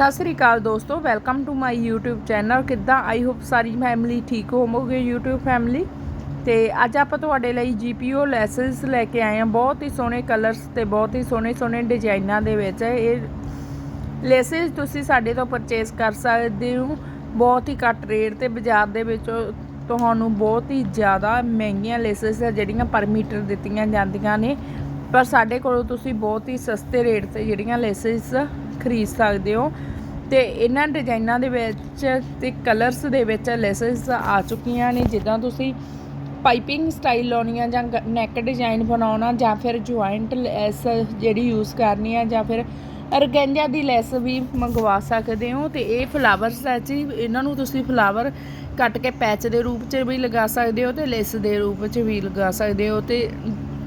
ਸਤਿ ਸ੍ਰੀ ਅਕਾਲ ਦੋਸਤੋ welcome to my YouTube channel ਕਿੱਦਾਂ? ਆਈ ਹੋਪ ਸਾਰੀ ਫੈਮਿਲੀ ਠੀਕ ਹੋਵੋਗੇ, YouTube ਫੈਮਿਲੀ ਤੇ ਅੱਜ ਆਪਾਂ ਤੁਹਾਡੇ ਲਈ GPO ਲੈਸਸ ਲੈ ਕੇ ਆਏ ਹਾਂ। ਬਹੁਤ ਹੀ ਸੋਹਣੇ ਕਲਰਸ ਤੇ ਬਹੁਤ ਹੀ ਸੋਹਣੇ ਸੋਹਣੇ ਡਿਜ਼ਾਈਨਾਂ ਦੇ ਵਿੱਚ ਇਹ ਲੈਸਸ ਤੁਸੀਂ ਸਾਡੇ ਤੋਂ ਪਰਚੇਸ ਕਰ ਸਕਦੇ ਹੋ। ਬਹੁਤ ਹੀ ਘੱਟ ਰੇਟ ਤੇ ਬਾਜ਼ਾਰ ਦੇ ਵਿੱਚ ਤੁਹਾਨੂੰ ਬਹੁਤ ਹੀ ਜ਼ਿਆਦਾ ਮਹਿੰਗੀਆਂ ਲੈਸਸ ਆ ਜਿਹੜੀਆਂ ਪਰ ਮੀਟਰ ਦਿੱਤੀਆਂ ਜਾਂਦੀਆਂ ਨੇ। ਪਰ ਸਾਡੇ ਕੋਲੋਂ ਤੁਸੀਂ ਬਹੁਤ ਹੀ ਸਸਤੇ ਰੇਟ ਤੇ ਜਿਹੜੀਆਂ ਲੈਸਸ ਖਰੀਦ ਸਕਦੇ ਹੋ। ਤੇ ਇਹਨਾਂ ਡਿਜ਼ਾਈਨਾਂ ਦੇ ਵਿੱਚ ਤੇ ਕਲਰਸ ਦੇ ਵਿੱਚ ਲੈਸਸ ਆ ਚੁੱਕੀਆਂ ਨੇ, ਜਿੱਦਾਂ ਤੁਸੀਂ ਪਾਈਪਿੰਗ ਸਟਾਈਲ ਲਾਉਣੀ ਆ ਜਾਂ ਨੈਕ ਡਿਜ਼ਾਈਨ ਬਣਾਉਣਾ ਜਾਂ ਫਿਰ ਜੁਆਇੰਟ ਲੈਸ ਜਿਹੜੀ ਯੂਜ਼ ਕਰਨੀ ਆ ਜਾਂ ਫਿਰ ਅਰਗੈਂਜਾ ਦੀ ਲੈਸ ਵੀ ਮੰਗਵਾ ਸਕਦੇ ਹੋ। ਤੇ ਇਹ ਫਲਾਵਰਸ ਹੈ ਜੀ ਇਹਨਾਂ ਨੂੰ ਤੁਸੀਂ ਫਲਾਵਰ ਕੱਟ ਕੇ ਪੈਚ ਦੇ ਰੂਪ 'ਚ ਵੀ ਲਗਾ ਸਕਦੇ ਹੋ ਤੇ ਲੈਸ ਦੇ ਰੂਪ 'ਚ ਵੀ ਲਗਾ ਸਕਦੇ ਹੋ। ਤੇ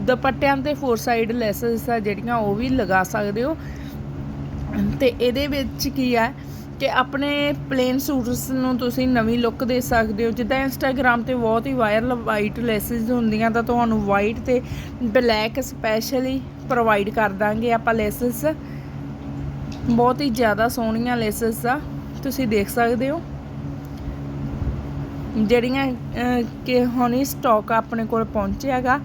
ਦੁਪੱਟਿਆਂ ਤੇ ਫੋਰ ਸਾਈਡ ਲੈਸਸ ਆ ਜਿਹੜੀਆਂ, ਉਹ ਵੀ ਲਗਾ ਸਕਦੇ ਹੋ। ਤੇ ਇਹਦੇ ਵਿੱਚ ਕੀ ਹੈ ਕਿ ਆਪਣੇ ਪਲੇਨ ਸੂਟਸ ਨੂੰ ਤੁਸੀਂ ਨਵੀਂ ਲੁੱਕ ਦੇ ਸਕਦੇ ਹੋ। ਜਿੱਦਾਂ ਇੰਸਟਾਗ੍ਰam ਤੇ ਬਹੁਤ ਹੀ ਵਾਇਰਲ ਵਾਈਟ ਲੈਸਿਸ ਹੁੰਦੀਆਂ ਤਾਂ ਤੁਹਾਨੂੰ ਵਾਈਟ ਤੇ ਬਲੈਕ ਸਪੈਸ਼ਲੀ ਪ੍ਰੋਵਾਈਡ ਕਰ ਦਾਂਗੇ ਆਪਾਂ ਲੈਸਿਸ ਬਹੁਤ ਹੀ ਜ਼ਿਆਦਾ ਸੋਹਣੀਆਂ ਲੈਸਿਸ ਆ ਤੁਸੀਂ ਦੇਖ ਸਕਦੇ ਹੋ। ਜਿਹੜੀਆਂ ਅਹ, ਕਿ ਹੁਣੀ ਸਟਾਕ ਆਪਣੇ ਕੋਲ ਪਹੁੰਚਿਆਗਾ।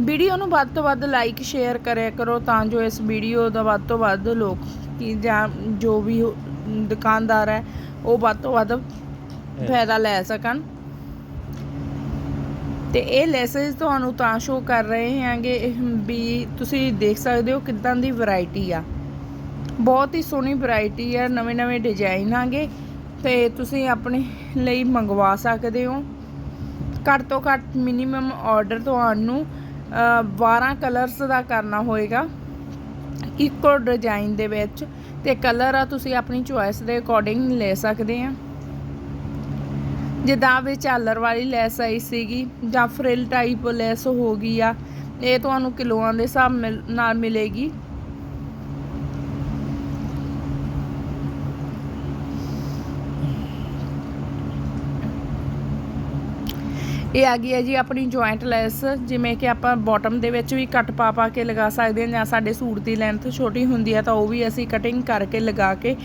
ਵੀਡੀਓ ਨੂੰ ਵੱਧ ਤੋਂ ਵੱਧ ਲਾਈਕ ਸ਼ੇਅਰ ਕਰਿਆ ਕਰੋ ਤਾਂ ਜੋ ਇਸ ਵੀਡੀਓ ਦਾ ਵੱਧ ਤੋਂ ਵੱਧ ਲੋਕ ਕੀ ਜਾਂ ਜੋ ਵੀ ਦੁਕਾਨਦਾਰ ਹੈ ਉਹ ਵੱਧ ਤੋਂ ਵੱਧ ਫਾਇਦਾ ਲੈ ਸਕਣ। ਤੇ ਇਹ ਲੈਸਸ ਤੁਹਾਨੂੰ ਤਾਂ ਸ਼ੋ ਕਰ ਰਹੇ ਹਾਂਗੇ ਵੀ ਤੁਸੀਂ ਦੇਖ ਸਕਦੇ ਹੋ ਕਿਦਾਂ ਦੀ ਵੈਰਾਈਟੀ ਆ। ਬਹੁਤ ਹੀ ਸੋਹਣੀ ਵੈਰਾਈਟੀ ਆ ਨਵੇਂ ਨਵੇਂ ਡਿਜ਼ਾਈਨ ਆਗੇ ਤੇ ਤੁਸੀਂ ਆਪਣੇ ਲਈ ਮੰਗਵਾ ਸਕਦੇ ਹੋ। ਘੱਟ ਤੋਂ ਘੱਟ ਮਿਨੀਮਮ ਆਰਡਰ ਤੁਹਾਨੂੰ ਅ, 12 ਕਲਰਸ ਦਾ ਕਰਨਾ ਹੋਏਗਾ। ਇੱਕੋ ਡਿਜ਼ਾਈਨ ਦੇ ਵਿੱਚ ਤੇ ਕਲਰ ਆ ਤੁਸੀਂ ਆਪਣੀ ਚੁਆਇਸ ਦੇ ਅਕੋਰਡਿੰਗ ਲੈ ਸਕਦੇ ਆ। ਜਿੱਦਾਂ ਵਿੱਚ ਝਾਲਰ ਵਾਲੀ ਲੈਸ ਆਈ ਸੀਗੀ ਜਾਂ ਫਰਿਲ ਟਾਈਪ ਲੈਸ ਹੋ ਗਈ ਆ, ਇਹ ਤੁਹਾਨੂੰ ਕਿਲੋਆਂ ਦੇ ਹਿਸਾਬ ਮਿਲ- ਨਾਲ ਮਿਲੇਗੀ। ਇਹ ਆ ਗਈ ਹੈ ਜੀ ਆਪਣੀ ਜੁਆਇੰਟ ਲੈਸ, ਜਿਵੇਂ ਕਿ ਆਪਾਂ ਬਾਟਮ ਦੇ ਵਿੱਚ ਵੀ ਕੱਟ ਪਾ ਪਾ ਕੇ ਲਗਾ ਸਕਦੇ ਹਾਂ ਜਾਂ ਸਾਡੇ ਸੂਟ ਦੀ ਲੈਂਥ ਛੋਟੀ ਹੁੰਦੀ ਹੈ ਤਾਂ ਉਹ ਵੀ ਅਸੀਂ ਕਟਿੰਗ ਕਰਕੇ ਲਗਾ ਕੇ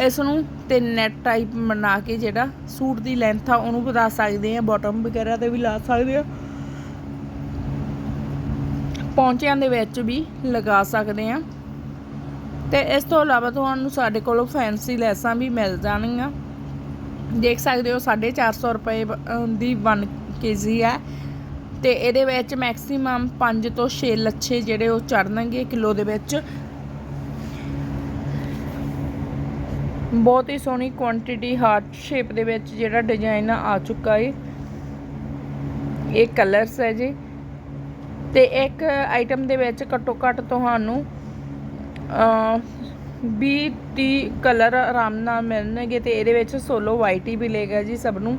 ਇਸ ਨੂੰ ਤੇ ਨੈਟ ਟਾਈਪ ਬਣਾ ਕੇ ਜਿਹੜਾ ਸੂਟ ਦੀ ਲੈਂਥ ਆ ਉਹਨੂੰ ਵਧਾ ਸਕਦੇ ਹਾਂ ਬਾਟਮ ਵਗੈਰਾ ਤੇ ਵੀ ਲਾ ਸਕਦੇ ਹਾਂ। ਪੌਂਚਿਆਂ ਦੇ ਵਿੱਚ ਵੀ ਲਗਾ ਸਕਦੇ ਹਾਂ। ਤੇ ਇਸ ਤੋਂ ਇਲਾਵਾ ਤੁਹਾਨੂੰ ਸਾਡੇ ਕੋਲੋਂ ਫੈਂਸੀ ਲੈਸਾਂ ਵੀ ਮਿਲ ਜਾਣਗੀਆਂ। ਦੇਖ ਸਕਦੇ ਹੋ 450 ਰੁਪਏ ਬ- ਅਹ, ਦੀ 1 ਕੇਜੀ ਹੈ। ਤੇ ਇਹਦੇ ਵਿੱਚ ਮੈਕਸਿਮਮ 5 ਤੋਂ 6 ਲੱਛੇ ਜਿਹੜੇ ਉਹ ਚੜਨਗੇ ਕਿਲੋ ਦੇ ਵਿੱਚ। ਬਹੁਤ ਹੀ ਸੋਹਣੀ ਕੁਆਂਟੀਟੀ ਹਾਰਟ ਸ਼ੇਪ ਦੇ ਵਿੱਚ ਜਿਹੜਾ ਡਿਜ਼ਾਈਨ ਆ ਚੁੱਕਾ ਹੈ ਇਹ ਕਲਰਸ ਹੈ ਜੀ। ਤੇ ਇੱਕ ਆਈਟਮ ਦੇ ਵਿੱਚ ਘੱਟੋ ਘੱਟ ਤੁਹਾਨੂੰ 20 30 ਕਲਰ ਆਰਾਮ ਨਾਲ ਮਿਲਣਗੇ ਤੇ ਇਹਦੇ ਵਿੱਚ ਸੋਲੋ ਵਾਈਟ ਹੀ ਮਿਲੇਗਾ ਜੀ ਸਭ ਨੂੰ।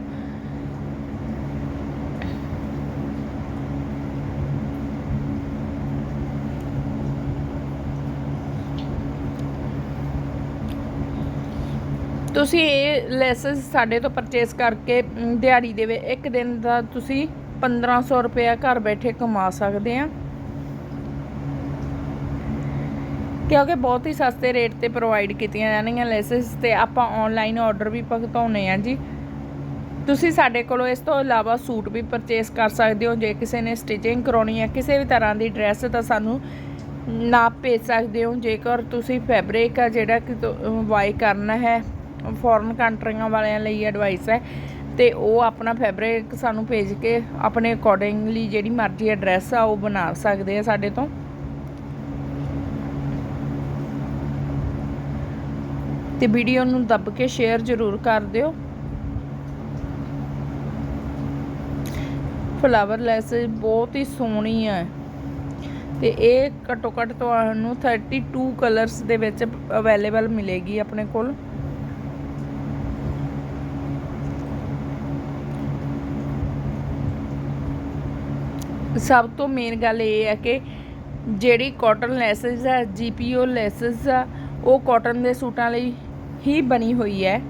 ਤੁਸੀਂ ਇਹ ਲੈਸਸ ਸਾਡੇ ਤੋਂ ਪਰਚੇਸ ਕਰਕੇ ਦਿਹਾੜੀ ਦੇ ਵਿੱਚ ਇੱਕ ਦਿਨ ਦਾ ਤੁਸੀਂ 1500 ਰੁਪਇਆ ਘਰ ਬੈਠੇ ਕਮਾ ਸਕਦੇ ਆ। ਕਿਉਂਕਿ ਬਹੁਤ ਹੀ ਸਸਤੇ ਰੇਟ ਤੇ ਪ੍ਰੋਵਾਈਡ ਕੀਤੀਆਂ ਜਾਣਗੀਆਂ ਲੈਸਸ ਤੇ ਆਪਾਂ ਆਨਲਾਈਨ ਆਰਡਰ ਵੀ ਭੁਗਤਾਉਂਦੇ ਆ ਜੀ। ਤੁਸੀਂ ਸਾਡੇ ਕੋਲੋਂ ਇਸ ਤੋਂ ਇਲਾਵਾ ਸੂਟ ਵੀ ਪਰਚੇਸ ਕਰ ਸਕਦੇ ਹੋ। ਜੇ ਕਿਸੇ ਨੇ ਸਟਿਚਿੰਗ ਕਰਾਉਣੀ ਹੈ, ਕਿਸੇ ਵੀ ਤਰ੍ਹਾਂ ਦੀ ਡਰੈਸ ਤਾਂ ਸਾਨੂੰ ਨਾਪ ਭੇਜ ਸਕਦੇ ਹੋ। ਜੇਕਰ ਤੁਸੀਂ ਫੈਬਰਿਕ ਆ ਜਿਹੜਾ ਕਿ ਵਾਈ ਕਰਨਾ ਹੈ ਫੋਰਨ ਕੰਟਰੀਆਂ ਵਾਲਿਆਂ ਲਈ ਐਡਵਾਈਸ ਹੈ, ਤੇ ਉਹ ਆਪਣਾ ਫੈਬਰਿਕ ਸਾਨੂੰ ਭੇਜ ਕੇ ਆਪਣੇ ਅਕੋਰਡਿੰਗਲੀ ਜਿਹੜੀ ਮਰਜ਼ੀ ਐਡਰੈਸ ਆ, ਉਹ ਬਣਾ ਸਕਦੇ ਆ ਸਾਡੇ ਤੋਂ। ਤੇ ਵੀਡੀਓ ਨੂੰ ਦੱਬ ਕੇ ਸ਼ੇਅਰ ਜ਼ਰੂਰ ਕਰ ਦਿਓ। ਫਲਾਵਰ ਲੈਸ ਬਹੁਤ ਹੀ ਸੋਹਣੀ ਹੈ। ਤੇ ਇਹ ਘੱਟੋ ਘੱਟ ਤੁਹਾਨੂੰ 32 ਕਲਰਸ ਦੇ ਵਿੱਚ ਅਵੇਲੇਬਲ ਮਿਲੇਗੀ ਆਪਣੇ ਕੋਲ। ਸਭ ਤੋਂ ਮੇਨ ਗੱਲ ਇਹ ਹੈ ਕਿ ਜਿਹੜੀ ਕਾਟਨ ਲੈਸਸ ਹੈ ਜੀਪੀਓ ਲੈਸਸ ਆ, ਉਹ ਕਾਟਨ ਦੇ ਸੂਟਾਂ ਲਈ ਹੀ ਬਣੀ ਹੋਈ ਹੈ।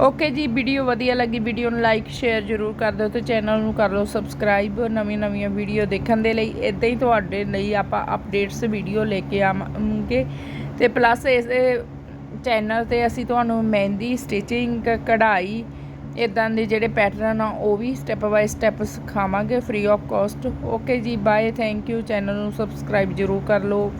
ਓਕੇ ਜੀ ਵੀਡੀਓ ਵਧੀਆ ਲੱਗੀ ਵੀਡੀਓ ਨੂੰ ਲਾਈਕ ਸ਼ੇਅਰ ਜ਼ਰੂਰ ਕਰ ਦਿਓ ਤੇ ਚੈਨਲ ਨੂੰ ਕਰ ਲਓ ਸਬਸਕ੍ਰਾਈਬ ਨਵੀਆਂ ਨਵੀਆਂ ਵੀਡੀਓ ਦੇਖਣ ਦੇ ਲਈ ਇਦਾਂ ਹੀ ਤੁਹਾਡੇ ਲਈ ਆਪਾਂ ਅਪਡੇਟਸ ਵੀਡੀਓ ਲੈ ਕੇ ਆਵਾਂਗੇ। ਤੇ ਪਲੱਸ ਇਸ ਚੈਨਲ ਤੇ ਅਸੀਂ ਤੁਹਾਨੂੰ ਮਹਿੰਦੀ ਸਟਿਚਿੰਗ ਕਢਾਈ ਇਦਾਂ ਦੇ ਜਿਹੜੇ ਪੈਟਰਨ ਆ, ਉਹ ਵੀ ਸਟੈਪ ਬਾਏ ਸਟੈਪ ਸਿਖਾਵਾਂਗੇ ਫ੍ਰੀ ਆਫ ਕਾਸਟ ਓਕੇ ਜੀ ਬਾਏ ਥੈਂਕ ਯੂ ਚੈਨਲ ਨੂੰ ਸਬਸਕ੍ਰਾਈਬ ਜ਼ਰੂਰ ਕਰ ਲਓ।